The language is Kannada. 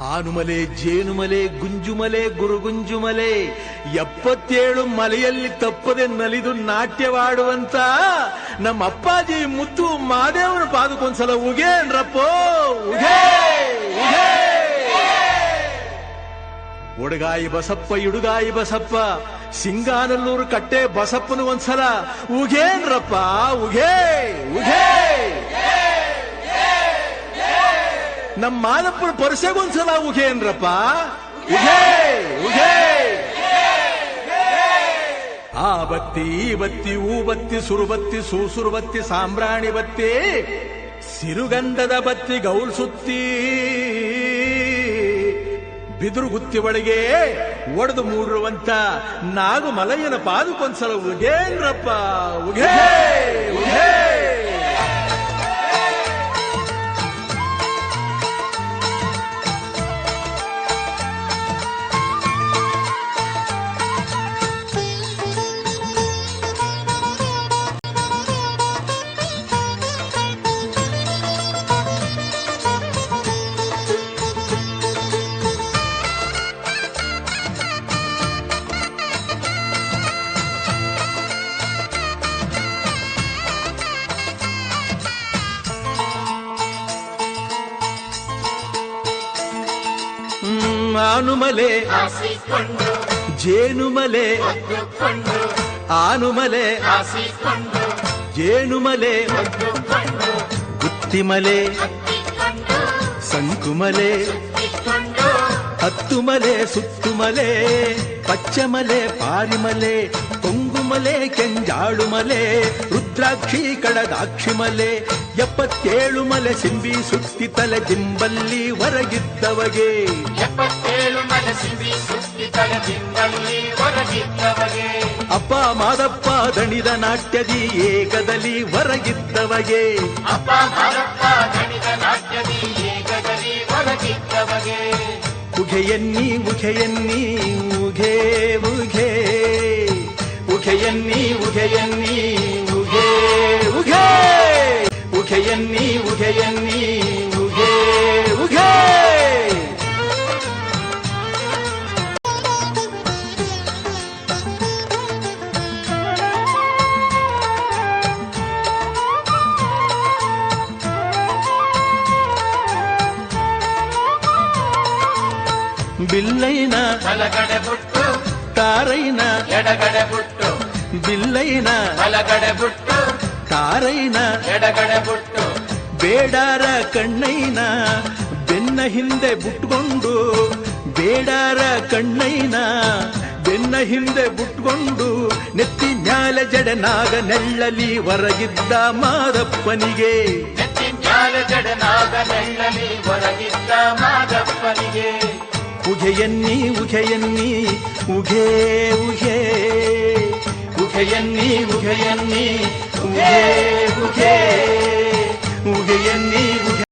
ಆನುಮಲೆ ಜೇನುಮಲೆ, ಗುಂಜುಮಲೆ, ಗುರುಗುಂಜುಮಲೆ. ಎಪ್ಪತ್ತೇಳು ಮಲೆಯಲ್ಲಿ ತಪ್ಪದೆ ನಲಿದು ನಾಟ್ಯವಾಡುವಂತ ನಮ್ಮ ಅಪ್ಪಾಜಿ ಮುತ್ತು ಮಾದೇವನ ಪಾದಕ್ಕೊಂದ್ಸಲ ಉಗೇ ಉಗೇ ಒಡಗಾಯಿ ಬಸಪ್ಪ, ಇಡುಗಾಯಿ ಬಸಪ್ಪ, ಸಿಂಗಾನಲ್ಲೂರು ಕಟ್ಟೆ ಬಸಪ್ಪನು ಒಂದ್ಸಲ ಉಗೇನ್ರಪ್ಪ ಉಗೇ ಉಗೇ ನಮ್ಮ ಮಾದಪ್ಪನ ಪರಸೆಗೊಂದ್ಸಲ ಉಗೇನ್ರಪ್ಪ ಉಗೇ ಉಗೇ ಆ ಬತ್ತಿ, ಈ ಬತ್ತಿ ಹೂ ಬತ್ತಿ ಸುರುಬತ್ತಿ ಸೂಸುರು ಬತ್ತಿ, ಸಾಂಬ್ರಾಣಿ ಬತ್ತಿ, ಸಿರುಗಂಧದ ಬತ್ತಿ, ಗೌಲ್ ಸುತ್ತಿ. ಬಿದಿರು ಗುತ್ತಿ ಒಳಗೆ ಒಡೆದು ಮೂಡಿರುವಂತ ನಾಗು ಮಲಯ್ಯನ ಪಾದಕ್ಕೊಂದ್ಸಲ ಉಗೇನ್ರಪ್ಪ ಉಗೇ ಉಗೇ ಆನುಮಲೆ. ಜೇನುಮಲೆ. ಆನುಮಲೆ. ಜೇನುಮಲೆ. ಗುತ್ತಿಮಲೆ. ಸಂಕುಮಲೆ. ಹತ್ತುಮಲೆ ಸುತ್ತುಮಲೆ. ಪಚ್ಚಮಲೆ ಪಾರಿಮಲೆ. ಕೊಂಗುಮಲೆ ಕೆಂಜಾಳುಮಲೆ. ರುದ್ರಾಕ್ಷಿ ಕಡದಾಕ್ಷಿಮಲೆ. ಎಪ್ಪತ್ತೇಳು ಮಲೆ ಸಿಂಬಿ ಸುತ್ತಿ ತಲೆ ಜಿಂಬಲ್ಲಿ ಹೊರಗಿದ್ದವಗೆ. ಎಪ್ಪತ್ತೇಳು ಸಿಂಬಿ ಸುತ್ತಿ ತಲೆ ಜಿಂಬಲ್ಲಿ ಹೊರಗಿದ್ದವಗೆ. ಅಪ್ಪ ಮಾದಪ್ಪ ದಣಿದ ನಾಟ್ಯದಿ ಏಕದಲ್ಲಿ ಹೊರಗಿದ್ದವಗೆ. ಅಪ್ಪ ಮಾದಪ್ಪ ದಣಿದ ನಾಟ್ಯದಿ ಏಕದಲ್ಲಿ ಹೊರಗಿದ್ದವಗೆ. ಉಘೆಯನ್ನಿ ಉಘೆಯನ್ನಿ ಉಘೆ ಉಘೆ ಉಘೆಯನ್ನಿ ಉಘೆಯನ್ನಿ జయన్ని ఉగే ఉగే బిల్లైన తలగడ పుట్టు తారైన ఎడగడ పుట్టు. బిల్లైన తలగడ పుట్టు తారైన ఎడగడ పుట్టు. ಬೇಡಾರ ಕಣ್ಣೈನ ಬೆನ್ನ ಹಿಂದೆ ಬುಟ್ಕೊಂಡು ಬೇಡಾರ ಕಣ್ಣೈನ ಬೆನ್ನ ಹಿಂದೆ ಬುಟ್ಕೊಂಡು ನೆತ್ತಿ ಮ್ಯಾಲ ಜಡನಾಗ ನೆಳ್ಳಲಿ ಹೊರಗಿದ್ದ ಮಾದಪ್ಪನಿಗೆ. ಜಡನಾಗ ನೆಳ್ಳಲಿ ಹೊರಗಿದ್ದ ಮಾದಪ್ಪನಿಗೆ. ಉಘೆಯನ್ನಿ ಉಘೆಯನ್ನಿ ಉಘೇ ಉಘೇ ಉಘೆಯನ್ನಿ ಉಘೆಯನ್ನಿ ಉಘೇ முகைய நீ